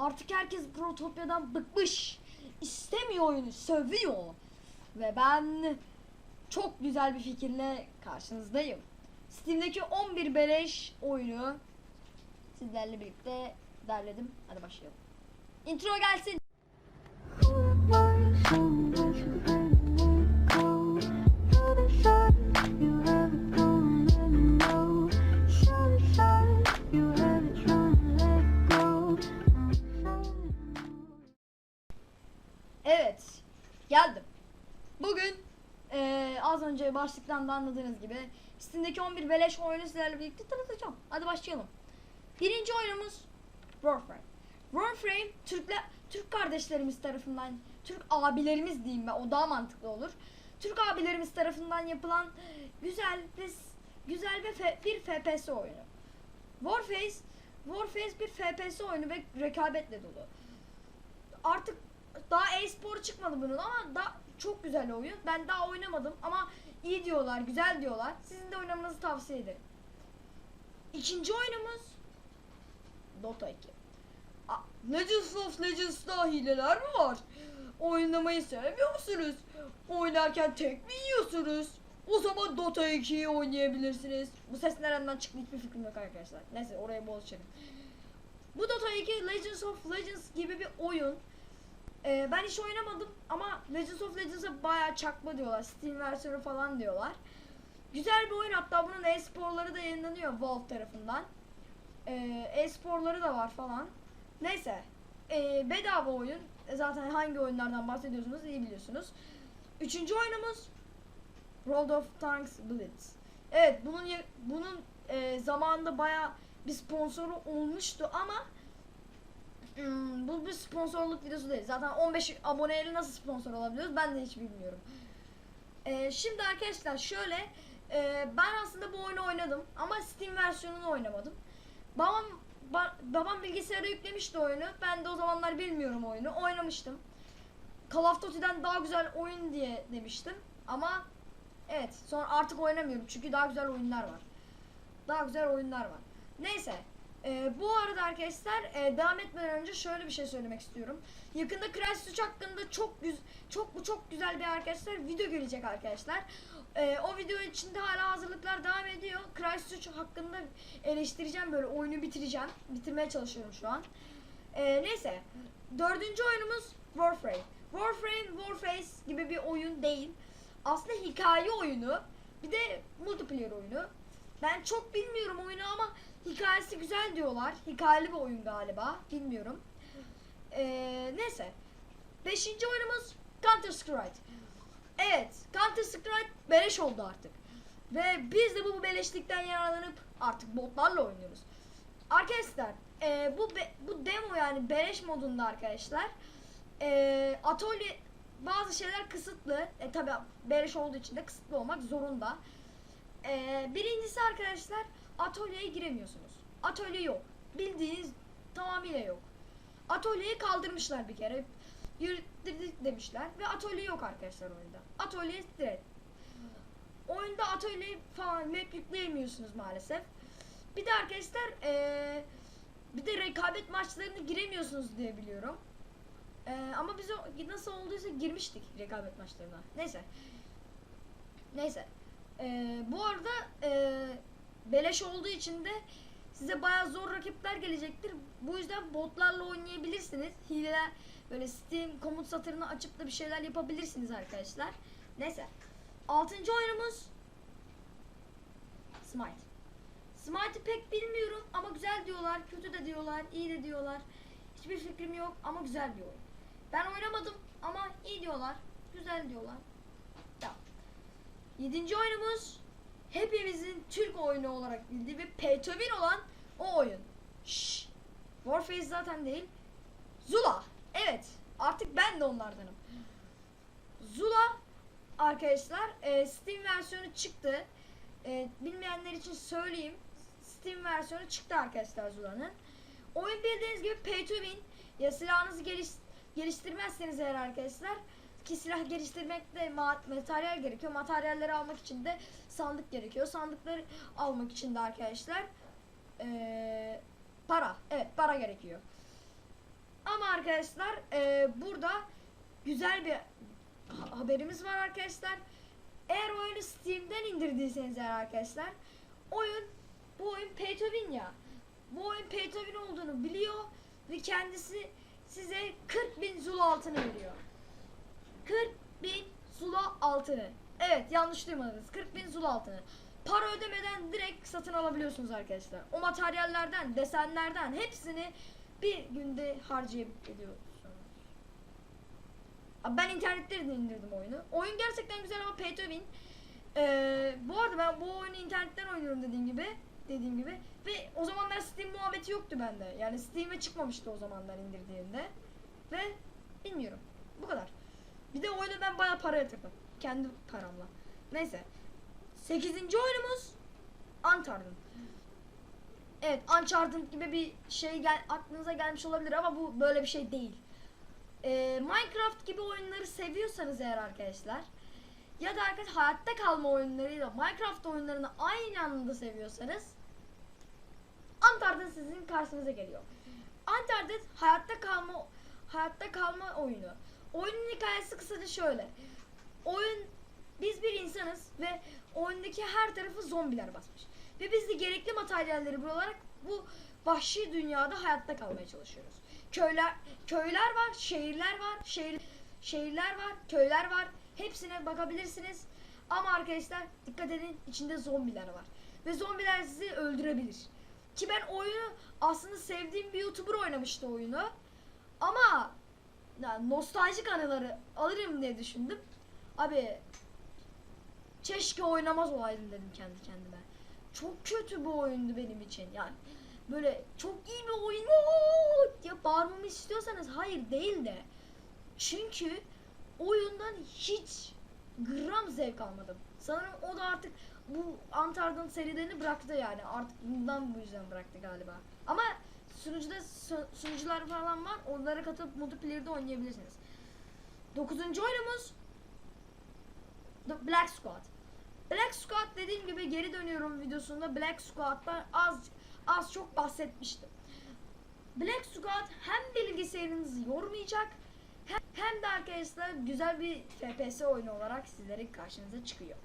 Artık herkes Growtopia'dan bıkmış. İstemiyor oyunu, sövüyor. Ve ben çok güzel bir fikirle karşınızdayım. Steam'deki 11 beleş oyunu sizlerle birlikte derledim. Hadi başlayalım. Intro gelsin. Başlıktan da anladığınız gibi Steam'deki 11 beleş oyunu sizlerle birlikte tanıtacağım. Hadi başlayalım. Birinci oyunumuz Warframe. Warframe Türkle Türk kardeşlerimiz tarafından, Türk abilerimiz diyeyim ben, o daha mantıklı olur. Türk abilerimiz tarafından yapılan güzel ve güzel ve bir FPS oyunu. Warface Warface bir FPS oyunu ve rekabetle dolu. Artık daha e-spor çıkmadı bunun ama da çok güzel oyun. Ben daha oynamadım ama iyi diyorlar, güzel diyorlar. Sizin de oynamanızı tavsiye ederim. İkinci oyunumuz Dota 2. Aa, Legends of Legends'da hileler mi var? Oynamayı sevmiyor musunuz? Oynarken tek mi yiyorsunuz? O zaman Dota 2'yi oynayabilirsiniz. Bu ses nereden çıktı hiçbir fikrim yok arkadaşlar. Neyse oraya bol. Bu Dota 2 Legends of Legends gibi bir oyun. Ee, ben hiç oynamadım ama Legends of Legends'a bayağı çakma diyorlar. Steam versiyonu falan diyorlar. Güzel bir oyun hatta bunun e-sporları da yayınlanıyor Valve tarafından. Ee, e-sporları da var falan. Neyse. Ee, bedava oyun. Zaten hangi oyunlardan bahsediyorsunuz iyi biliyorsunuz. Üçüncü oyunumuz World of Tanks Blitz. Evet bunun bunun e, zamanında bayağı bir sponsoru olmuştu ama Hmm, bu bir sponsorluk videosu değil. Zaten 15 aboneyle nasıl sponsor olabiliyoruz ben de hiç bilmiyorum. Ee, şimdi arkadaşlar şöyle e, ben aslında bu oyunu oynadım ama Steam versiyonunu oynamadım. Babam ba- babam bilgisayara yüklemişti oyunu. Ben de o zamanlar bilmiyorum oyunu. Oynamıştım. Call of Duty'den daha güzel oyun diye demiştim. Ama evet sonra artık oynamıyorum çünkü daha güzel oyunlar var. Daha güzel oyunlar var. Neyse. Ee, bu arada arkadaşlar e, devam etmeden önce şöyle bir şey söylemek istiyorum. Yakında Crash 3 hakkında çok çok bu çok güzel bir arkadaşlar video gelecek arkadaşlar. Ee, o video içinde hala hazırlıklar devam ediyor. Crash 3 hakkında eleştireceğim böyle oyunu bitireceğim. Bitirmeye çalışıyorum şu an. Ee, neyse. Dördüncü oyunumuz Warframe. Warframe, Warface gibi bir oyun değil. Aslında hikaye oyunu. Bir de multiplayer oyunu. Ben çok bilmiyorum oyunu ama hikayesi güzel diyorlar. Hikayeli bir oyun galiba. Bilmiyorum. Ee, neyse. Beşinci oyunumuz Counter Strike. Evet, Counter Strike beleş oldu artık. Ve biz de bu beleşlikten yararlanıp artık botlarla oynuyoruz. Arkadaşlar, e, bu be- bu demo yani beleş modunda arkadaşlar. E, atölye bazı şeyler kısıtlı. E, tabi beleş olduğu için de kısıtlı olmak zorunda. Ee, birincisi arkadaşlar atölyeye giremiyorsunuz. Atölye yok. Bildiğiniz tamamıyla yok. Atölyeyi kaldırmışlar bir kere. Yürüttük demişler ve atölye yok arkadaşlar oyunda. Atölye direkt. Oyunda atölye falan map yükleyemiyorsunuz maalesef. Bir de arkadaşlar ee, bir de rekabet maçlarına giremiyorsunuz diye biliyorum. Ee, ama biz o nasıl olduysa girmiştik rekabet maçlarına. Neyse. Neyse. Ee, bu arada e, beleş olduğu için de size bayağı zor rakipler gelecektir. Bu yüzden botlarla oynayabilirsiniz. Hileler böyle Steam komut satırını açıp da bir şeyler yapabilirsiniz arkadaşlar. Neyse. Altıncı oyunumuz Smite. Smite'ı pek bilmiyorum ama güzel diyorlar, kötü de diyorlar, iyi de diyorlar. Hiçbir fikrim yok ama güzel oyun. Ben oynamadım ama iyi diyorlar, güzel diyorlar. Yedinci oyunumuz hepimizin Türk oyunu olarak bildiği ve pay to win olan o oyun. Şşş. Warface zaten değil. Zula. Evet. Artık ben de onlardanım. Zula arkadaşlar e, Steam versiyonu çıktı. E, bilmeyenler için söyleyeyim. Steam versiyonu çıktı arkadaşlar Zula'nın. Oyun bildiğiniz gibi pay to win. Ya silahınızı geliş, geliştirmezseniz eğer arkadaşlar ki silah geliştirmekte ma- materyal gerekiyor. Materyalleri almak için de sandık gerekiyor. Sandıkları almak için de arkadaşlar eee, para. Evet para gerekiyor. Ama arkadaşlar e, burada güzel bir ha- haberimiz var arkadaşlar. Eğer oyunu Steam'den indirdiyseniz eğer arkadaşlar oyun bu oyun pay to win ya. Bu oyun pay to win olduğunu biliyor ve kendisi size 40 bin Zulu altını veriyor. 40 bin Zulu altını. Evet yanlış duymadınız. 40 bin Zulu altını. Para ödemeden direkt satın alabiliyorsunuz arkadaşlar. O materyallerden, desenlerden hepsini bir günde harcayabiliyorsunuz. Abi Ben internetten de indirdim oyunu. Oyun gerçekten güzel ama pay to win. Ee, bu arada ben bu oyunu internetten oynuyorum dediğim gibi. Dediğim gibi. Ve o zamanlar Steam muhabbeti yoktu bende. Yani Steam'e çıkmamıştı o zamanlar indirdiğimde. Ve bilmiyorum. Bu kadar. Bayağı para yatırdım. Kendi paramla. Neyse. Sekizinci oyunumuz Uncharted. Evet Uncharted gibi bir şey gel aklınıza gelmiş olabilir ama bu böyle bir şey değil. Ee, Minecraft gibi oyunları seviyorsanız eğer arkadaşlar ya da arkadaş hayatta kalma oyunlarıyla Minecraft oyunlarını aynı anda seviyorsanız Uncharted sizin karşınıza geliyor. Uncharted hayatta kalma hayatta kalma oyunu. Oyunun hikayesi kısaca şöyle. Oyun biz bir insanız ve oyundaki her tarafı zombiler basmış. Ve biz de gerekli materyalleri bularak bu vahşi dünyada hayatta kalmaya çalışıyoruz. Köyler köyler var, şehirler var, şehir şehirler var, köyler var. Hepsine bakabilirsiniz. Ama arkadaşlar dikkat edin içinde zombiler var. Ve zombiler sizi öldürebilir. Ki ben oyunu aslında sevdiğim bir YouTuber oynamıştı oyunu. Ama yani nostaljik anıları alırım diye düşündüm. Abi keşke oynamaz olaydım dedim kendi kendime. Çok kötü bir oyundu benim için. Yani böyle çok iyi bir oyun diye bağırmamı istiyorsanız hayır değil de. Çünkü oyundan hiç gram zevk almadım. Sanırım o da artık bu Antar'dan serilerini bıraktı yani. Artık bundan bu yüzden bıraktı galiba. Ama sunucuda su- sunucular falan var. Onlara katılıp multiplayer'da oynayabilirsiniz. Dokuzuncu oyunumuz The Black Squad. Black Squad dediğim gibi geri dönüyorum videosunda Black Squad'dan az az çok bahsetmiştim. Black Squad hem bilgisayarınızı yormayacak hem, hem de arkadaşlar güzel bir FPS oyunu olarak sizlerin karşınıza çıkıyor.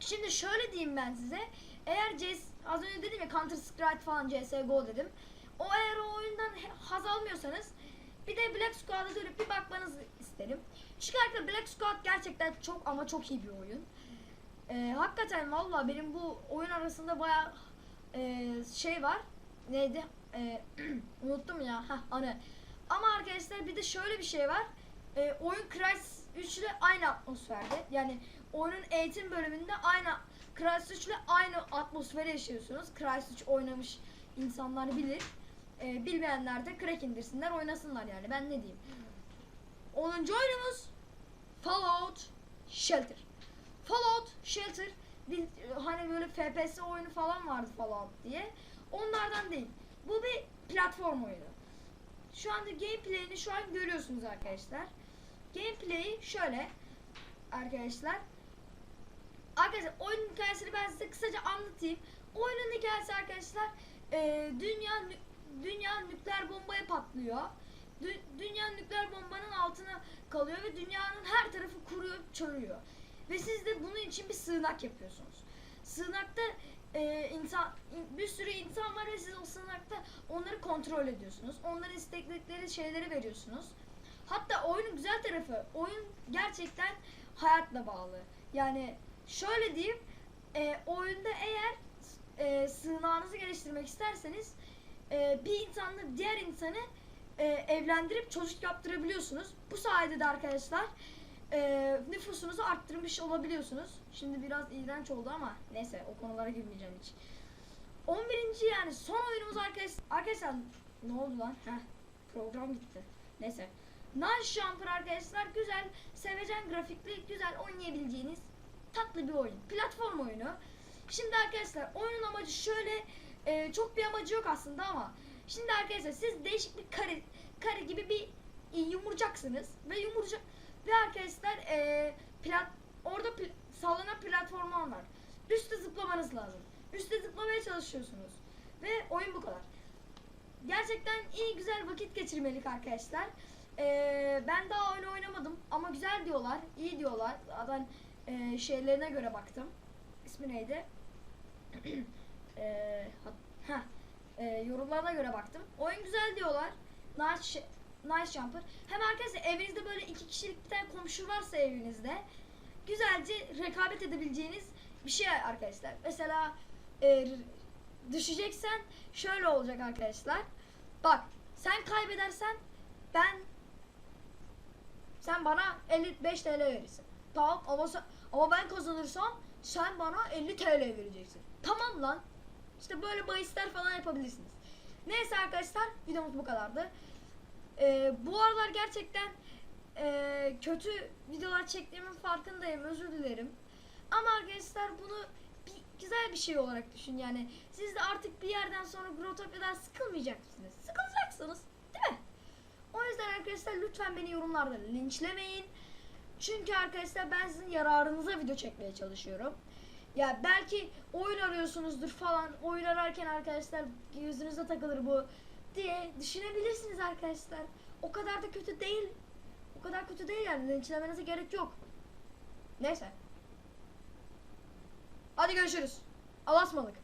Şimdi şöyle diyeyim ben size. Eğer CS, az önce dedim ya Counter Strike falan CSGO dedim. O eğer o oyundan haz almıyorsanız bir de Black Squad'a dönüp bir bakmanızı isterim. Çünkü arkadaşlar Black Squad gerçekten çok ama çok iyi bir oyun. Ee, hakikaten valla benim bu oyun arasında baya şey var. Neydi? Ee, unuttum ya. Heh, anı. Ama arkadaşlar bir de şöyle bir şey var. Ee, oyun Crysis 3 ile aynı atmosferde. Yani oyunun eğitim bölümünde aynı Crysis 3 ile aynı atmosferi yaşıyorsunuz. Crysis 3 oynamış insanlar bilir. Ee, bilmeyenler de crack indirsinler oynasınlar yani ben ne diyeyim. 10. oyunumuz Fallout Shelter. Fallout Shelter bir, hani böyle FPS oyunu falan vardı Fallout diye. Onlardan değil. Bu bir platform oyunu. Şu anda gameplay'ini şu an görüyorsunuz arkadaşlar. Gameplay'i şöyle arkadaşlar. Arkadaşlar oyunun hikayesini ben size kısaca anlatayım. Oyunun hikayesi arkadaşlar e, dünya patlıyor. Dü- dünya nükleer bombanın altına kalıyor ve dünyanın her tarafı kuruyor, çörüyor. Ve siz de bunun için bir sığınak yapıyorsunuz. Sığınakta e, insan in- bir sürü insan var ve siz o sığınakta onları kontrol ediyorsunuz. Onların istekledikleri şeyleri veriyorsunuz. Hatta oyunun güzel tarafı, oyun gerçekten hayatla bağlı. Yani şöyle diyeyim, e, oyunda eğer e, sığınağınızı geliştirmek isterseniz e, bir insanla diğer insanı e, evlendirip çocuk yaptırabiliyorsunuz. Bu sayede de arkadaşlar e, nüfusunuzu arttırmış olabiliyorsunuz. Şimdi biraz iğrenç oldu ama neyse o konulara girmeyeceğim hiç. 11. yani son oyunumuz arkadaşlar. Arkadaşlar ne oldu lan? Heh, program gitti. Neyse. Nice Jumper arkadaşlar güzel, sevecen grafikli, güzel oynayabileceğiniz tatlı bir oyun. Platform oyunu. Şimdi arkadaşlar oyunun amacı şöyle e, çok bir amacı yok aslında ama şimdi arkadaşlar siz değişik bir kare kare gibi bir yumurcaksınız ve yumurcak ve arkadaşlar e, plat orada pl- sallanan platformlar var. Üste zıplamanız lazım. Üste zıplamaya çalışıyorsunuz. Ve oyun bu kadar. gerçekten iyi güzel vakit geçirmelik arkadaşlar. Ee, ben daha oyun oynamadım ama güzel diyorlar, iyi diyorlar. Zaten e, şeylerine göre baktım. İsmi neydi? Ee, heh, e, yorumlarına göre baktım. Oyun güzel diyorlar. Nice, nice jumper. Hem arkadaşlar evinizde böyle iki kişilik bir tane komşu varsa evinizde güzelce rekabet edebileceğiniz bir şey arkadaşlar. Mesela e, düşeceksen şöyle olacak arkadaşlar. Bak sen kaybedersen ben sen bana 55 TL verirsin. Tamam ama ama ben kazanırsam sen bana 50 TL vereceksin. Tamam lan. İşte böyle bahisler falan yapabilirsiniz. Neyse arkadaşlar videomuz bu kadardı. Ee, bu aralar gerçekten e, kötü videolar çektiğimin farkındayım. Özür dilerim. Ama arkadaşlar bunu bir, güzel bir şey olarak düşün yani. Siz de artık bir yerden sonra Grotopya'dan sıkılmayacak mısınız? Sıkılacaksınız. Değil mi? O yüzden arkadaşlar lütfen beni yorumlarda linçlemeyin. Çünkü arkadaşlar ben sizin yararınıza video çekmeye çalışıyorum. Ya belki oyun arıyorsunuzdur falan. Oyun ararken arkadaşlar yüzünüze takılır bu diye düşünebilirsiniz arkadaşlar. O kadar da kötü değil. O kadar kötü değil yani. Linçlemenize gerek yok. Neyse. Hadi görüşürüz. Alasmalık.